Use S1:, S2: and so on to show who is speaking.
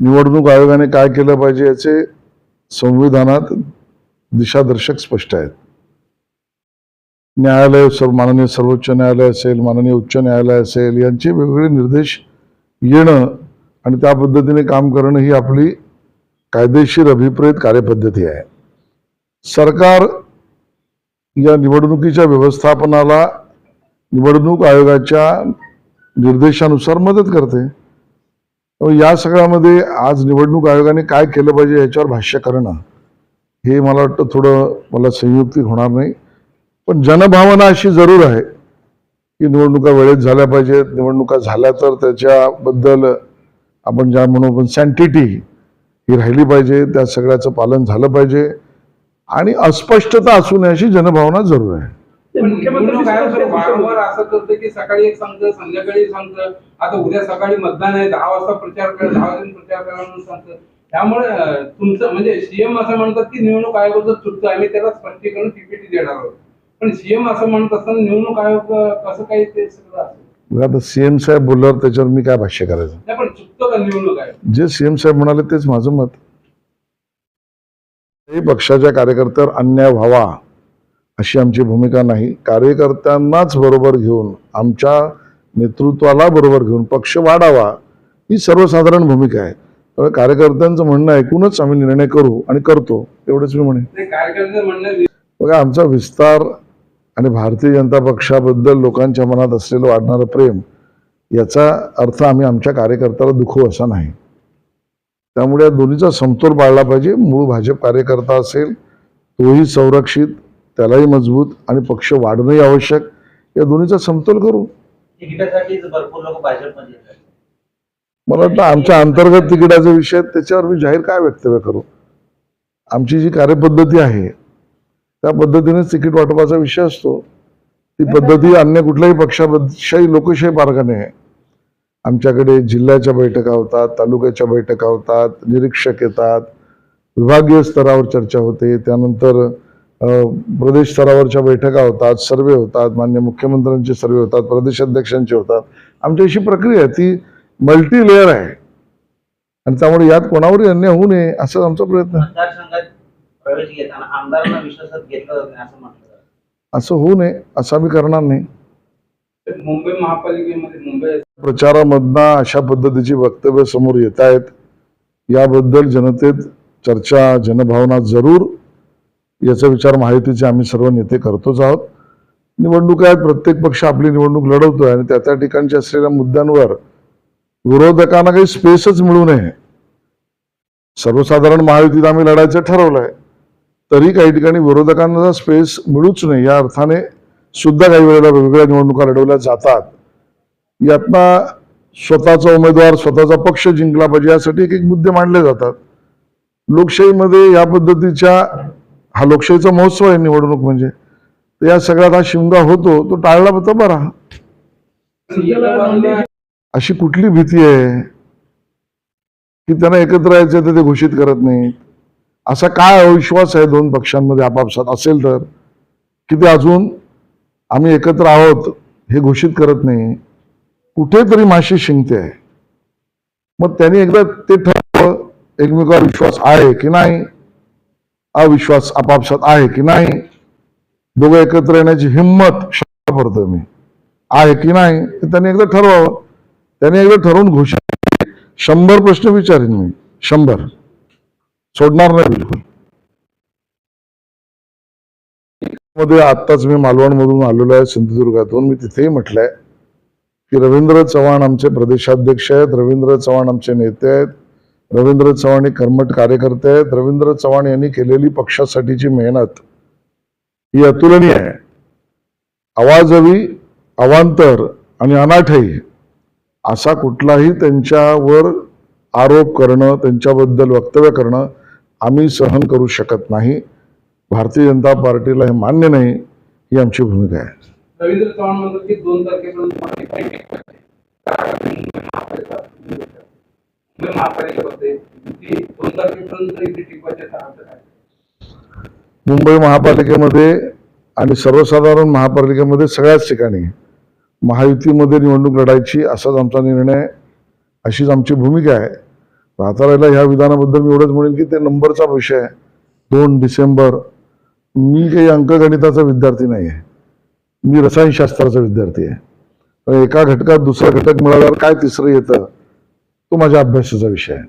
S1: निवडणूक आयोगाने काय केलं पाहिजे याचे संविधानात दिशादर्शक स्पष्ट आहेत. न्यायालय सर्व माननीय सर्वोच्च न्यायालय असेल माननीय उच्च न्यायालय असेल यांचे वेगवेगळे निर्देश येणं आणि त्या पद्धतीने काम करणं ही आपली कायदेशीर अभिप्रेत कार्यपद्धती आहे. सरकार या निवडणुकीच्या व्यवस्थापनाला निवडणूक आयोगाच्या निर्देशानुसार मदत करते. या सगळ्यामध्ये आज निवडणूक आयोगाने काय केलं पाहिजे याच्यावर भाष्य करणं हे मला वाटतं थोडं मला संयुक्तिक होणार नाही. पण जनभावना अशी जरूर आहे की निवडणुका वेळेत झाल्या पाहिजेत. निवडणुका झाल्या तर त्याच्याबद्दल आपण ज्या म्हणू आपण सॅन्टिटी ही राहिली पाहिजे त्या सगळ्याचं पालन झालं पाहिजे. आणि अस्पष्टता असू नये अशी जनभावना जरूर आहे.
S2: वारंवार असं करतं की सकाळी एक सांगतं संध्याकाळी सांगतं आता उद्या सकाळी मतदान आहे दहा वाजता प्रचार करा दहा वाजता प्रचार करा म्हणून सांगतं. त्यामुळे तुमचं म्हणजे सीएम असं म्हणतात की निवडणूक आयोगाचं चुकतं आम्ही त्याला स्पष्टीकरण पीपीटी देणार आहोत. पण सीएम असं म्हणत असताना निवडणूक आयोग कसं काही ते सगळं असेल
S1: आता सीएम साहेब बोलल्यावर त्याच्यावर मी काय भाष्य करायचं?
S2: नाही पण चुकतं का निवडणूक आयोग?
S1: जे सीएम साहेब म्हणाले तेच माझं मत. हे पक्षाच्या कार्यकर्त्यावर अन्याय व्हावा. अशी आमची भूमिका नाही. कार्यकर्त्यांनाच बरोबर घेऊन आमच्या नेतृत्वाला बरोबर घेऊन पक्ष वाढावा ही सर्वसाधारण भूमिका आहे. त्यामुळे कार्यकर्त्यांचं म्हणणं ऐकूनच आम्ही निर्णय करू आणि करतो एवढंच मी म्हणेन.
S2: म्हणणं
S1: बघा आमचा विस्तार आणि भारतीय जनता पक्षाबद्दल लोकांच्या मनात असलेलं वाढणारं प्रेम याचा अर्थ आम्ही आमच्या कार्यकर्त्याला दुखवू असा नाही. त्यामुळे या दोन्हीचा समतोल पाळला पाहिजे. मूळ भाजप कार्यकर्ता असेल तोही संरक्षित त्यालाही मजबूत आणि पक्ष वाढणंही आवश्यक. या दोन्हीचा समतोल करू. मला वाटतं आमच्या अंतर्गत तिकिटाचे विषय त्याच्यावर मी जाहीर काय वक्तव्य करू? आमची जी कार्यपद्धती आहे त्या पद्धतीनेच तिकीट वाटपाचा विषय असतो. ती पद्धती अन्य कुठल्याही पक्षाशाही लोकशाही मार्गाने आहे. आमच्याकडे जिल्ह्याच्या बैठका होतात तालुक्याच्या बैठका होतात निरीक्षक येतात विभागीय स्तरावर चर्चा होते. त्यानंतर प्रदेश स्तरावरच्या बैठका होतात सर्वे होतात मान्य मुख्यमंत्र्यांचे सर्वे होतात प्रदेशाध्यक्षांचे होतात. आमची अशी प्रक्रिया आहे ती मल्टी लेअर आहे. आणि त्यामुळे यात कोणावरही अन्याय होऊ नये असा आमचा प्रयत्न
S3: असं म्हटलं जातं.
S1: असं होऊ नये असं आम्ही करणार नाही.
S2: मुंबई महापालिकेमध्ये मुंबई
S1: प्रचारामधनं अशा पद्धतीची वक्तव्य समोर येत आहेत याबद्दल जनतेत चर्चा जनभावना जरूर. याचा विचार माहितीचे आम्ही सर्व नेते करतोच आहोत. निवडणूक आहेत प्रत्येक पक्ष आपली निवडणूक लढवतोय आणि त्या त्या ठिकाणच्या असलेल्या मुद्द्यांवर विरोधकांना काही स्पेसच मिळू नये. सर्वसाधारण महायुतीत आम्ही लढायचं ठरवलंय. तरी काही ठिकाणी विरोधकांना स्पेस मिळूच नये या अर्थाने सुद्धा काही वेळेला वेगवेगळ्या निवडणुका लढवल्या जातात. यातना स्वतःचा उमेदवार स्वतःचा पक्ष जिंकला पाहिजे यासाठी एक एक मुद्दे मांडले जातात. लोकशाहीमध्ये या पद्धतीच्या हा लोकशाहीचा महोत्सव आहे निवडणूक म्हणजे. तर या सगळ्यात हा शिमगा होतो तो टाळला तर बरा. अशी कुठली भीती आहे की त्यांना एकत्र यायचं तर ते घोषित करत नाहीत? असा काय अविश्वास आहे दोन पक्षांमध्ये आपापसात? असेल तर? की ते अजून आम्ही एकत्र आहोत हे घोषित करत नाही? कुठेतरी माशी शिंकते आहे. मग त्यांनी एकदा ते ठरवलं एकमेकावर विश्वास आहे की नाही? अविश्वास आपापसात आहे की नाही? दोघं एकत्र येण्याची हिंमत शब्द पडतोय मी. आहे की नाही त्यांनी एकदा ठरवावं. त्यांनी एकदा ठरवून घोषित शंभर प्रश्न विचारेन मी. शंभर. सोडणार नाही बिलकुल. मध्ये आत्ताच मी मालवणमधून आलेलो आहे सिंधुदुर्गातून. मी तिथेही म्हटलंय की रवींद्र चव्हाण आमचे प्रदेशाध्यक्ष आहेत. रवींद्र चव्हाण आमचे नेते आहेत. रवींद्र चव्हाण हे कर्मठ कार्यकर्ते आहेत. रवींद्र चव्हाण यांनी केलेली पक्षासाठीची मेहनत ही अतुलनीय आहे. आवाजवी अवांतर आणि अनाठही असा कुठलाही त्यांच्यावर आरोप करणं त्यांच्याबद्दल वक्तव्य करणं आम्ही सहन करू शकत नाही. भारतीय जनता पार्टीला हे मान्य नाही ही आमची भूमिका आहे.
S2: रवींद्र चव्हाण म्हणतात की दोन तारखेपर्यंत मुंबई महापालिकेमध्ये ती
S1: मुंबई महापालिकेमध्ये आणि सर्वसाधारण महापालिकेमध्ये सगळ्याच ठिकाणी महायुतीमध्ये निवडणूक लढायची असाच आमचा निर्णय अशीच आमची भूमिका आहे. राहता राहिला ह्या विधानाबद्दल मी एवढंच म्हणेन की ते नंबरचा विषय आहे. दोन डिसेंबर मी काही अंकगणिताचा विद्यार्थी नाही आहे मी रसायनशास्त्राचा विद्यार्थी आहे. तर एका घटकात दुसरा घटक मिळाल्यावर काय तिसरं येतं? तो माझ्या अभ्यासाचा विषय आहे.